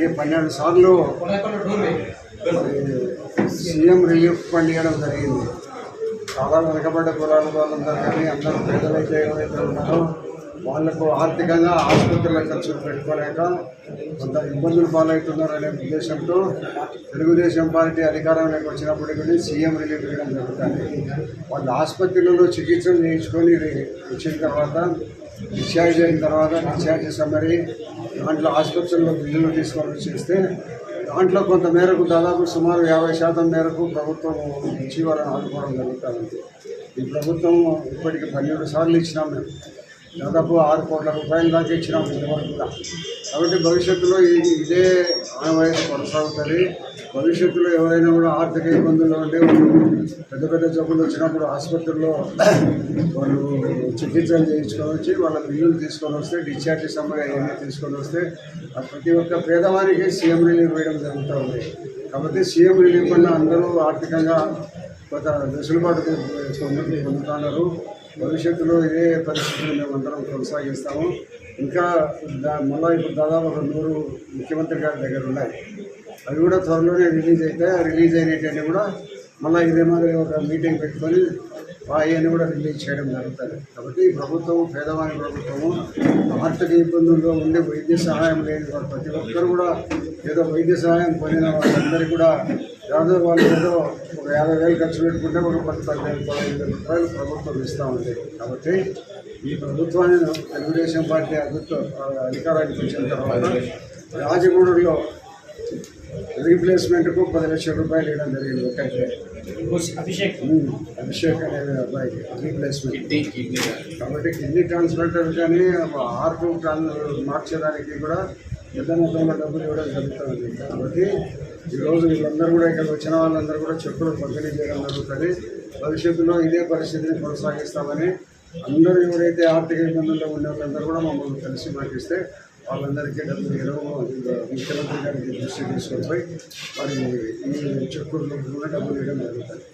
ఇప్పటికి పన్నెండు సార్లు సీఎం రిలీఫ్ ఫండ్ ఇవ్వడం జరిగింది. చాలా వెనకబడ్డ కులాల వాళ్ళందరూ కానీ అందరూ పేదలైతే ఎవరైతే ఉన్నారో. వాళ్ళకు ఆర్థికంగా ఆసుపత్రుల ఖర్చులు పెట్టుకోలేక కొంత ఇబ్బందులు పాలవుతున్నారనే ఉద్దేశంతో తెలుగుదేశం పార్టీ అధికారంలోకి వచ్చినప్పటికీ సీఎం రిలీఫ్ ఇవ్వడం జరుగుతుంది. వాళ్ళు ఆసుపత్రులలో చికిత్సలు చేయించుకొని వచ్చిన తర్వాత డిశ్చార్జ్ అయిన తర్వాత డిశ్చార్జ్ సమ్మరీ దాంట్లో ఆసుపత్రుల్లో బిల్లులు తీసుకొని చేస్తే దాంట్లో కొంత మేరకు దాదాపు సుమారు యాభై శాతం మేరకు ప్రభుత్వం ఇచ్చి వాళ్ళని ఆదుకోవడం జరుగుతుంది. ఈ ప్రభుత్వం ఇప్పటికి పన్నెండు సార్లు ఇచ్చినాం మేము. దాదాపు ఆరు కోట్ల రూపాయల దాకా ఇచ్చినాం ఇంతవరకు కూడా. కాబట్టి భవిష్యత్తులో ఇది ఇదే ఆనవాయితీ కొనసాగుతుంది. భవిష్యత్తులో ఎవరైనా కూడా ఆర్థిక ఇబ్బందులు ఉంటే వాళ్ళు పెద్ద పెద్ద జబ్బులు వచ్చినప్పుడు ఆసుపత్రుల్లో వాళ్ళు చికిత్సలు చేయించుకొని వచ్చి వాళ్ళ బిల్లులు తీసుకొని వస్తే డిశ్చార్జ్ సమ్మగా ఏమైనా తీసుకొని వస్తే ప్రతి ఒక్క పేదవానికి సీఎం రిలీఫ్ వేయడం జరుగుతూ ఉంది. కాబట్టి సీఎం రిలీఫ్ వల్ల అందరూ ఆర్థికంగా కొంత వెసులుబాటు పొందు- పొందుతున్నారు భవిష్యత్తులో ఇదే పరిస్థితులు మేము అందరం కొనసాగిస్తాము. ఇంకా దాని మళ్ళీ ఇప్పుడు దాదాపు ఒక నూరు ముఖ్యమంత్రి గారి దగ్గర ఉన్నాయి. అవి కూడా త్వరలోనే రిలీజ్ అవుతాయి రిలీజ్ అయినటువంటి కూడా మళ్ళీ ఇదే మాదిరి ఒక మీటింగ్ పెట్టుకొని అవన్నీ కూడా రిలీజ్ చేయడం జరుగుతుంది. కాబట్టి ఈ ప్రభుత్వం పేదవాని ప్రభుత్వము ఆర్థిక ఇబ్బందుల్లో ఉండే వైద్య సహాయం లేని ప్రతి ఒక్కరు కూడా ఏదో వైద్య సహాయం పొందిన వాళ్ళందరికీ కూడా ఏదో వాళ్ళు ఏదో ఒక యాభై వేలు ఖర్చు పెట్టుకుంటే ఒక పది పదిహేను పదహైదు వేల రూపాయలు ప్రభుత్వం ఇస్తూ ఉంది. కాబట్టి ఈ ప్రభుత్వాన్ని తెలుగుదేశం పార్టీ అధిక అధికారానికి వచ్చిన తర్వాత రాజగూడలో రీప్లేస్మెంట్కు పది లక్షల రూపాయలు ఇవ్వడం జరిగింది ఒకటే అభిషేక్. అభిషేక్ అనే అబ్బాయికి రీప్లేస్మెంట్. కాబట్టి కిడ్నీ ట్రాన్స్ప్లాంటర్ కానీ హార్ట్ ట్రాన్ మార్చడానికి కూడా పెద్ద మొత్తంలో డబ్బులు ఇవ్వడం జరుగుతుంది. కాబట్టి ఈరోజు వీళ్ళందరూ కూడా ఇక్కడ వచ్చిన వాళ్ళందరూ కూడా చెక్కులు పంపిణీ చేయడం జరుగుతుంది. భవిష్యత్తులో ఇదే పరిస్థితిని కొనసాగిస్తామని అందరూ ఎవరైతే ఆర్థిక ఇబ్బందుల్లో ఉండే వాళ్ళందరూ కూడా మమ్మల్ని కలిసి మాకిస్తే వాళ్ళందరికీ డబ్బులు ఇరవై ముఖ్యమంత్రి గారికి దృష్టి తీసుకొని పోయి మరి ఈ చెక్కులు డబ్బులు ఇవ్వడం జరుగుతుంది.